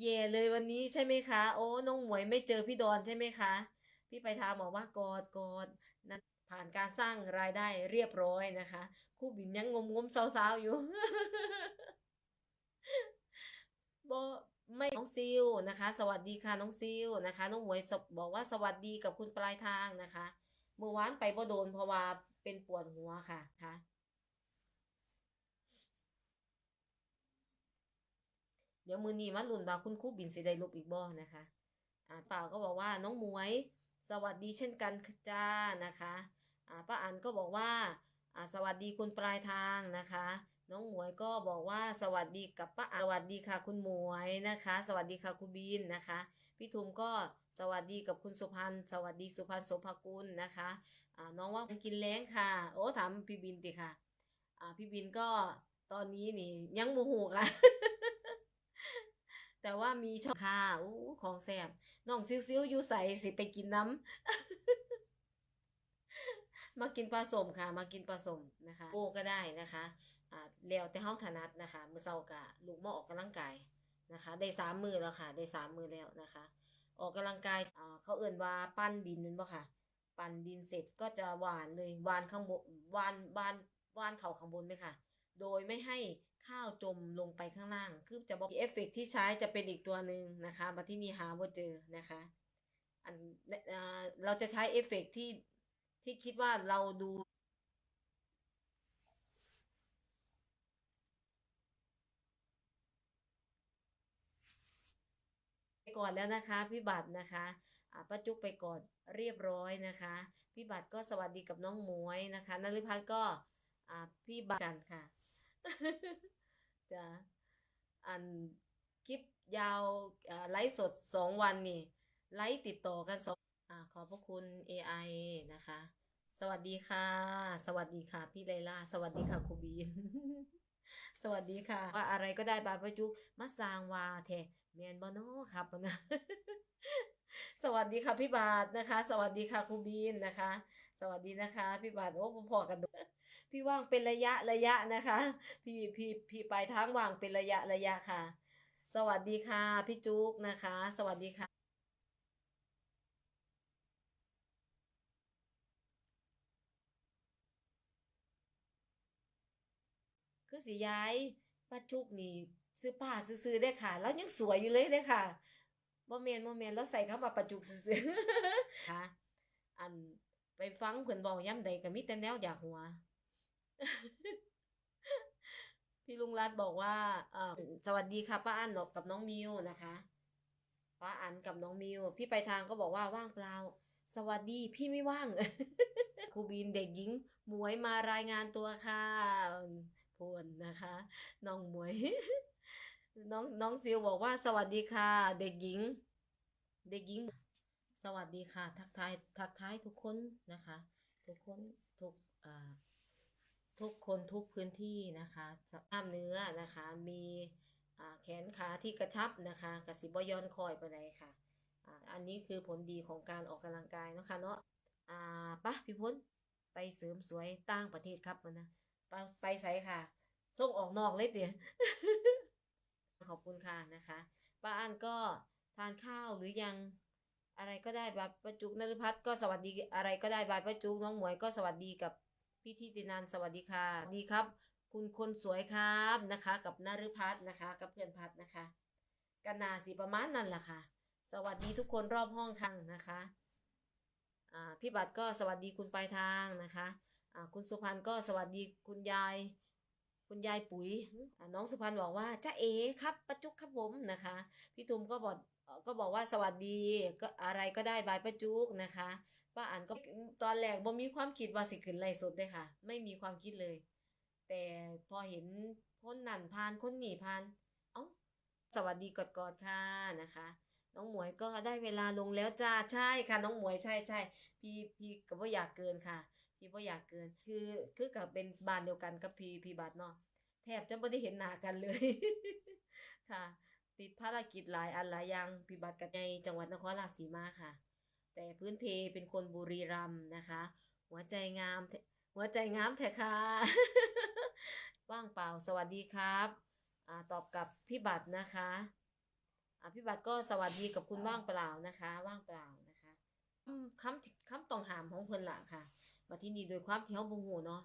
เย่เลยวันนี้ใช่ไหมคะ โอ้น้องหมวยไม่เจอพี่ดอนใช่ไหมคะ พี่ไปทาบอกว่ากอดกอดนั้นผ่านการสร้างรายได้เรียบร้อยนะคะคู่บินยังงมงมๆสาวๆอยู่บไม่น้องซิลนะคะ สวัสดีค่ะน้องซิลนะคะน้องหมวยบอกว่าสวัสดีกับคุณปลายทางนะคะเมื่อวานไปบ่โดนเพราะว่าเป็นปวดหัวค่ะค่ะ ดี๋ยวมือนีมาลุนว่าคุณครูบินสิได้ลบอีกบ่นะคะอ่าเปล่าก็บอกว่าน้องมวย สวัสดีเช่นกันจ้านะคะอ่าป้าอันก็บอกว่าอ่าสวัสดีคุณปลายทางนะคะ น้องหมวยก็บอกว่าสวัสดีกับป้าสวัสดีค่ะคุณหมวยนะคะ สวัสดีค่ะคุณบินนะคะพี่ทุมก็สวัสดีกับคุณสุพันธ์สวัสดีสุพันธ์โสภกุลนะคะอ่าน้องว่ากินแล้งค่ะ โอ้ถามพี่บินติค่ะอ่าพี่บินก็ตอนนี้นี่ยังโมโหค่ะ แต่ว่ามีช่องค่ะอู้ของแซ่บน้องซิ้วๆอยู่ใส่สิไปกินน้ำมากินปลาสมค่ะ มากินปลาสมนะคะโอ้ก็ได้นะคะอ่าแล้วแต่ห้องถนัดนะคะมือเช้ากะลูกมาออกกำลังกายนะคะ ได้สามมือแล้วค่ะ ได้สามมือแล้วนะคะ ออกกำลังกายอ่าเขาเอื่นว่าปั้นดินนั่นบ่ค่ะ ปั้นดินเสร็จก็จะหวานเลยหวานข้างบนหวานหวานหวานเข่าข้างบนไหมค่ะ โดยไม่ให้ ข้าวจมลงไปข้างล่าง คือจะบอกเอฟเฟกต์ที่ใช้จะเป็นอีกตัวหนึ่งนะคะ มาที่นี่หาว่าเจอนะคะ อันเราจะใช้เอฟเฟกต์ที่ที่คิดว่าเราดูไปก่อนแล้วนะคะพี่บัตรนะคะอ่าป้าจุ๊กไปก่อนเรียบร้อยนะคะพี่บัตรก็สวัสดีกับน้องหมวยนะคะนฤพัฒน์ก็อ่าพี่บัตรกันค่ะ จะอันคลิปยาวอ่าไลฟ์สดสองวันนี่ไลฟ์ติดต่อกันสองอ่าขอบพระคุณ AI นะคะ สวัสดีค่ะ สวัสดีค่ะ พี่ไลล่า สวัสดีค่ะครูบีน สวัสดีค่ะ ว่าอะไรก็ได้บาประจุกมาสร้างวาแทแมนบอนอครับนะสวัสดีค่ะพี่บาทนะคะ สวัสดีค่ะครูบีนนะคะ สวัสดีนะคะ พี่บาทโอ้พอๆกัน พี่ว่างเป็นระยะระยะนะคะ พี่พี่พี่ไปทางว่างเป็นระยะระยะค่ะ สวัสดีค่ะพี่จุ๊กนะคะ สวัสดีค่ะ คือสิย้ายป้าจุกนี่ซื้อผ้าซื้อๆได้ค่ะ แล้วยังสวยอยู่เลยได้ค่ะบ่แม่นบ่แม่นแล้วใส่เข้ามาประจุกซื้อค่ะ อันไปฟังเพิ่นเว้าย่ำใดก็มีแต่แนวอยากหัว พี่ลุงรัตบอกว่าเอ่อสวัสดีค่ะป้าอันกับน้องมิวนะคะป้าอันกับน้องมิวพี่ไปทางก็บอกว่าว่างเปล่า สวัสดีพี่ไม่ว่างครูบีนเด็กหญิงหมวยมารายงานตัวค่ะพวนนะคะน้องหมวยน้องน้องซิวบอกว่าสวัสดีค่ะ เด็กหญิง เด็กหญิง สวัสดีค่ะ ทักทายทักทายทุกคนนะคะ ทุกคนทุกอ่า ทุกคนทุกพื้นที่นะคะกล้ามเนื้อนะคะ มีแขนขาที่กระชับนะคะกระสิบย้อนคอยไปไหนค่ะอันนี้คือผลดีของการออกกำลังกายนะคะเนาะอ่าปะพี่พ้นไปเสริมสวยต่างประเทศครับมันนะไปไปใส่ค่ะส่งออกนอกเลยเตี๋ยขอบคุณค่ะนะคะป้าอันก็ทานข้าวหรือยังอะไรก็ได้บายประจุกนฤพัฒน์ก็สวัสดีอะไรก็ได้บายประจุกน้องหมวยก็สวัสดีกับ พี่ทิตินันสวัสดีค่ะ ดีครับ คุณคนสวยครับนะคะ กับนฤพัฒน์นะคะ กับเพื่อนพัฒน์นะคะกันนาสีประมาณนั่นแหละค่ะ สวัสดีทุกคนรอบห้องคังนะคะอ่าพี่บัตรก็สวัสดีคุณปลายทางนะคะอ่าคุณสุพันธ์ก็สวัสดีคุณยาย คุณยายปุ๋ยน้องสุพันธ์บอกว่าจ้าเอ๋ครับประจุกครับผมนะคะ พี่ตุมก็บอกก็บอกว่าสวัสดีก็อะไรก็ได้บายประจุกนะคะ ป้าอ่านก็ตอนแรกบ่มีความคิดว่าสิขึ้นไลฟ์สดเลยค่ะ ไม่มีความคิดเลย แต่พอเห็นคนนั่นผ่านคนนี่ผ่านเอ้าสวัสดีกอดๆค่ะนะคะ น้องหมวยก็ได้เวลาลงแล้วจ้าใช่ค่ะ น้องหมวยใช่ใช่พี่พี่ก็บ่อยากเกินค่ะ พี่บ่อยากเกิน คือคือกับเป็นบ้านเดียวกันกับพี่พี่บัตรเนาะแทบจะไม่ได้เห็นหน้ากันเลยค่ะ ติดภารกิจหลายอันหลายอย่างพี่บัตรกับในจังหวัดนครราชสีมาค่ะ แต่พื้นเพเป็นคนบุรีรัมนะคะ หัวใจงามหัวใจงามแท้ค่ะว่างเปล่าสวัสดีครับอตอบกับพี่บัตรนะคะพี่บัตรก็สวัสดีกับคุณว่างเปล่านะคะ ว่างเปล่านะคะอืมคำที่คำต้องหามของเพิ่นล่ะค่ะ มาที่นี่โดยความที่เขาบ่ฮู้เนาะ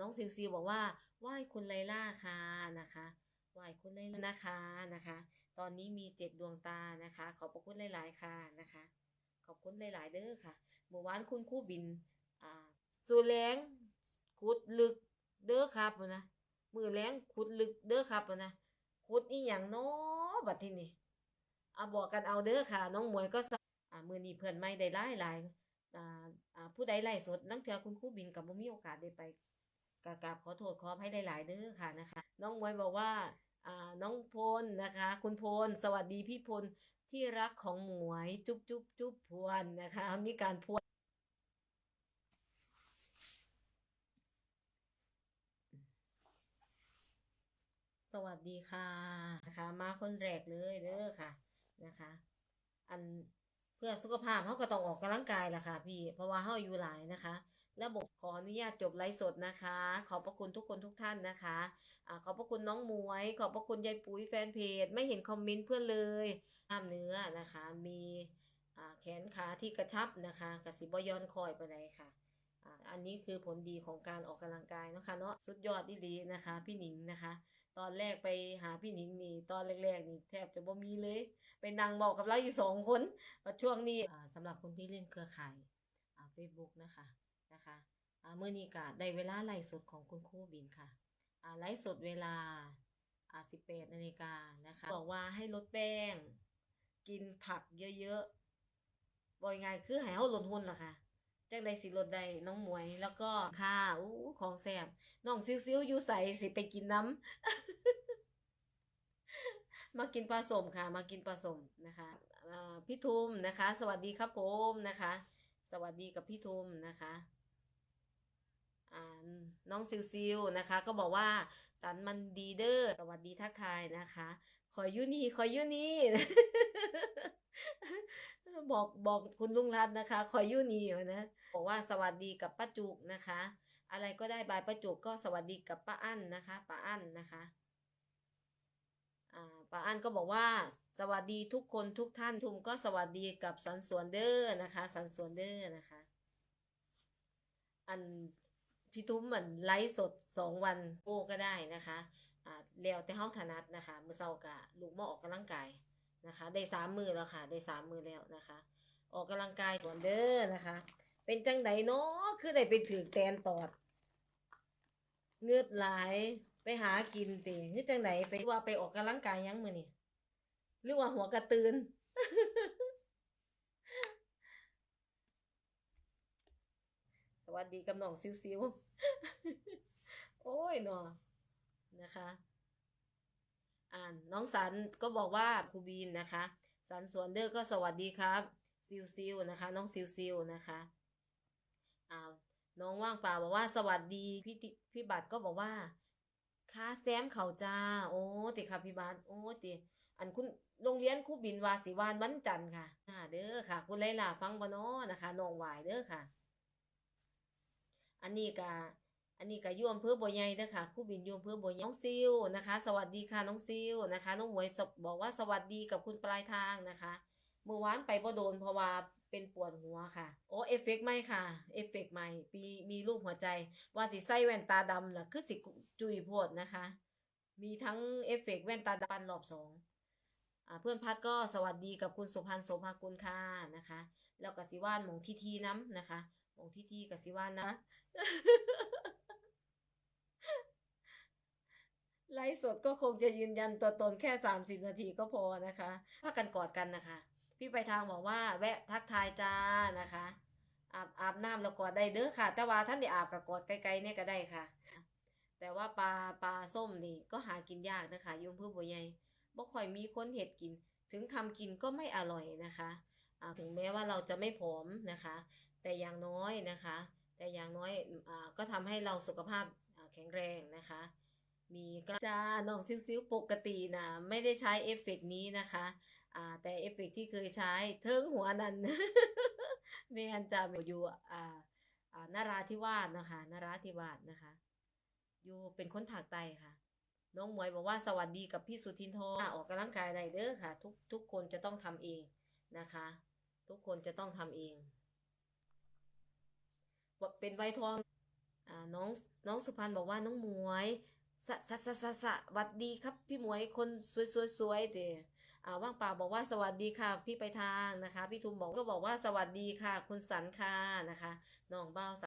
น้องซิวซิวบอกว่าไหว้คุณไลล่าค่ะนะคะไหว้คุณไลล่านะคะนะคะ ตอนนี้มีเจ็ดดวงตานะคะ ขอบพระคุณหลาย ๆ ค่ะนะคะ ขอบคุณหลาย ๆ เด้อค่ะเมื่อวานคุณครู่บินอ่าสูแรงขุดลึกเด้อครับว่านะมือแรงขุดลึกเด้อครับว่านะขุดอีหยังเนาะบัดทีนี้อ่าบอกกันเอาเด้อค่ะ น้องมวยก็สอ่ามือนี้เพื่อนไม่ได้หลายหลายอ่าอ่าผู้ใดไล่สดนั่งเทื่อคุณครู่บินกับบ่มีโอกาสได้ไปกราบบขอโทษขออภัยหลาย ๆ เด้อค่ะนะคะ น้องมวยบอกว่าอ่าน้องพลนะคะ คุณพล สวัสดีพี่พล ที่รักของหมวยจุ๊บจุ๊บจุ๊บพวนนะคะ มีการพวนสวัสดีค่ะนะคะ มาคนแรกเลยเด้อค่ะนะคะ อันเพื่อสุขภาพเขาก็ต้องออกกำลังกายล่ะค่ะพี่เพราะว่าเขาอยู่หลายนะคะ แล้วบอกขออนุญาตจบไลฟ์สดนะคะ ขอบพระคุณทุกคนทุกท่านนะคะอขอบพระคุณน้องมวย ขอบพระคุณยายปุ๋ยแฟนเพจ ไม่เห็นคอมเมนต์เพื่อนเลยกล้ามเนื้อนะคะ มีแขนขาที่กระชับนะคะกระสิบย้อนคอยไปไหนค่ะอันนี้คือผลดีของการออกกำลังกายนะคะเนาะสุดยอดดีๆนะคะ พี่หนิงนะคะ ตอนแรกไปหาพี่หนิงนี่ตอนแรกๆนี่แทบจะบ่มีเลยไปนั่งบอกกับเราอยู่สองคนแต่ช่วงนี้อ่าสำหรับคนที่เล่นเครือข่ายอ่า Facebook นะคะ นะคะอ่าเมื่อนี้ก็ได้เวลาไลฟ์สดของคุณครูบินค่ะอ่าไลฟ์สดเวลาอ่า18นาฬิกานะคะบอกว่าให้ลดแป้ง กินผักเยอะๆบ่อยไงายคือให้เฮาลดหุ่นล่ะค่ะจังใดสิลดได้น้องหมวยแล้วก็ค่ะอู้ของแซ่บน้องซิ้วๆอยู่ใส่สิไปกินน้ำมากินปลาสมค่ะ มากินปลาสมนะคะอ่าพี่ทุมนะคะ สวัสดีครับผมนะคะ สวัสดีกับพี่ทุมนะคะ น้องซิวซิวนะคะ ก็บอกว่าสันมันดีเดอร์สวัสดีทักทายนะคะ ขอยูนี่ขอยูนี่บอกบอกคุณลุงรัตน์นะคะ ขอยูนี่นะบอกว่าสวัสดีกับป้าจุกนะคะ อะไรก็ได้บายป้าจุกก็สวัสดีกับป้าอั้นนะคะป้าอั้นนะคะป้าอั้นก็บอกว่าสวัสดีทุกคนทุกท่านทุมก็สวัสดีกับสันสวนเดอร์นะคะ สันสวนเดอร์นะคะ อัน พี่ทุ้มเหมือนไลฟ์สดสองวันโอ้ก็ได้นะคะอ่าแล้วแต่เฮาถนัดนะคะมือเช้ากะลูกมาออกกำลังกายนะคะ ได้สามมือแล้วค่ะ ได้สามมือแล้วนะคะ ออกกำลังกายสวนเดอนะคะ เป็นจังไดเนาะคือได้ไปถือแตนตอด เงือดหลายไปหากินติคือจังไหนไปว่าไปออกกำลังกายยังมือนี่หรือว่าหัวกระตือน ส วัสดีกับน้องซิวๆโอ้ยเนาะนะคะ อ่านน้องสันก็บอกว่าครูบีนนะคะ สันสวนเดอร์ก็สวัสดีครับซิวซิวนะคะ น้องซิวซิวนะคะอ่าน้องว่างเปล่าบอกว่าสวัสดีพี่ติพี่บัตรก็บอกว่าค่าแซมเขาจ้า โอ้ติค่ะพี่บัตรโอ้ติอันคุณโรงเรียนครูบินวาสิวานวันจันทร์ค่ะอ่าเด้อค่ะ คุณไลล่าฟังบ่เนาะนะคะน้องหวายเด้อค่ะ อันนี้ก็อันนี้ก็ยู่อำเภอบัวใหญ่เด้อค่ะครูบินยู่อำเภอบัวใหญ่น้องซิวนะคะ สวัสดีค่ะน้องซิวนะคะ น้องหมวยบอกว่าสวัสดีกับคุณปลายทางนะคะ เมื่อวานไปบ่โดนเพราะว่าเป็นปวดหัวค่ะ โอ้เอฟเฟกต์ไม่ค่ะ เอฟเฟกต์ใหม่มีมีรูปหัวใจ ว่าสิใส่แว่นตาดำล่ะคือสิจุยโพดนะคะ มีทั้งเอฟเฟกต์แว่นตาดำปันรอบสองอ่าเพื่อนพัดก็สวัสดีกับคุณสุพันธ์โสภากุลค่ะนะคะ แล้วก็สิว่านหมองทีทีน้ำนะคะ หมองทีทีกับสิว่านนะไลฟ์สดก็คงจะยืนยันตัวตนแค่ 30 นาทีก็พอนะคะพากันกอดกันนะคะ พี่ไปทางบอกว่าแวะทักทายจ้านะคะ อาบอาบน้ำแล้วกอดได้เด้อค่ะ แต่ว่าท่านได้อาบกับกอดไกลๆเนี่ยก็ได้ค่ะ แต่ว่าปลาปลาส้มนี่ก็หากินยากนะคะยุ่งเพื่อบัวใหญ่บ่ค่อยมีคนเห็ดกิน ถึงทำกินก็ไม่อร่อยนะคะถึงแม้ว่าเราจะไม่ผอมนะคะ แต่อย่างน้อยนะคะ แต่อย่างน้อยอก็ทำให้เราสุขภาพแข็งแรงนะคะ มีกระจาน้องซิ้วๆปกตินะ ไม่ได้ใช้เอฟเฟกต์นี้นะคะอ่าแต่เอฟเฟกต์ที่เคยใช้เทิงหัวนั้นแม่นจะอยู่อ่าอ่านราธิวาสนะคะนาราธิวาสนะคะ อยู่เป็นคนภาคใต้ค่ะ น้องหมวยบอกว่าสวัสดีกับพี่สุทินทอะออกกำลังกายได้เด้อค่ะ ทุกทุกคนจะต้องทำเองนะคะ ทุกคนจะต้องทำเอง เป็นใบทองอ่าน้องน้องสุพรรณบอกว่าน้องหมวยสะสะสะสะสะวัสดีครับพี่หมวยคนสวยสวยสวยเดอ่าว่างเปล่าบอกว่าสวัสดีค่ะ พี่ไปทางนะคะ พี่ทุมบอกก็บอกว่าสวัสดีค่ะ คุณสันค่ะนะคะน้องเบ้า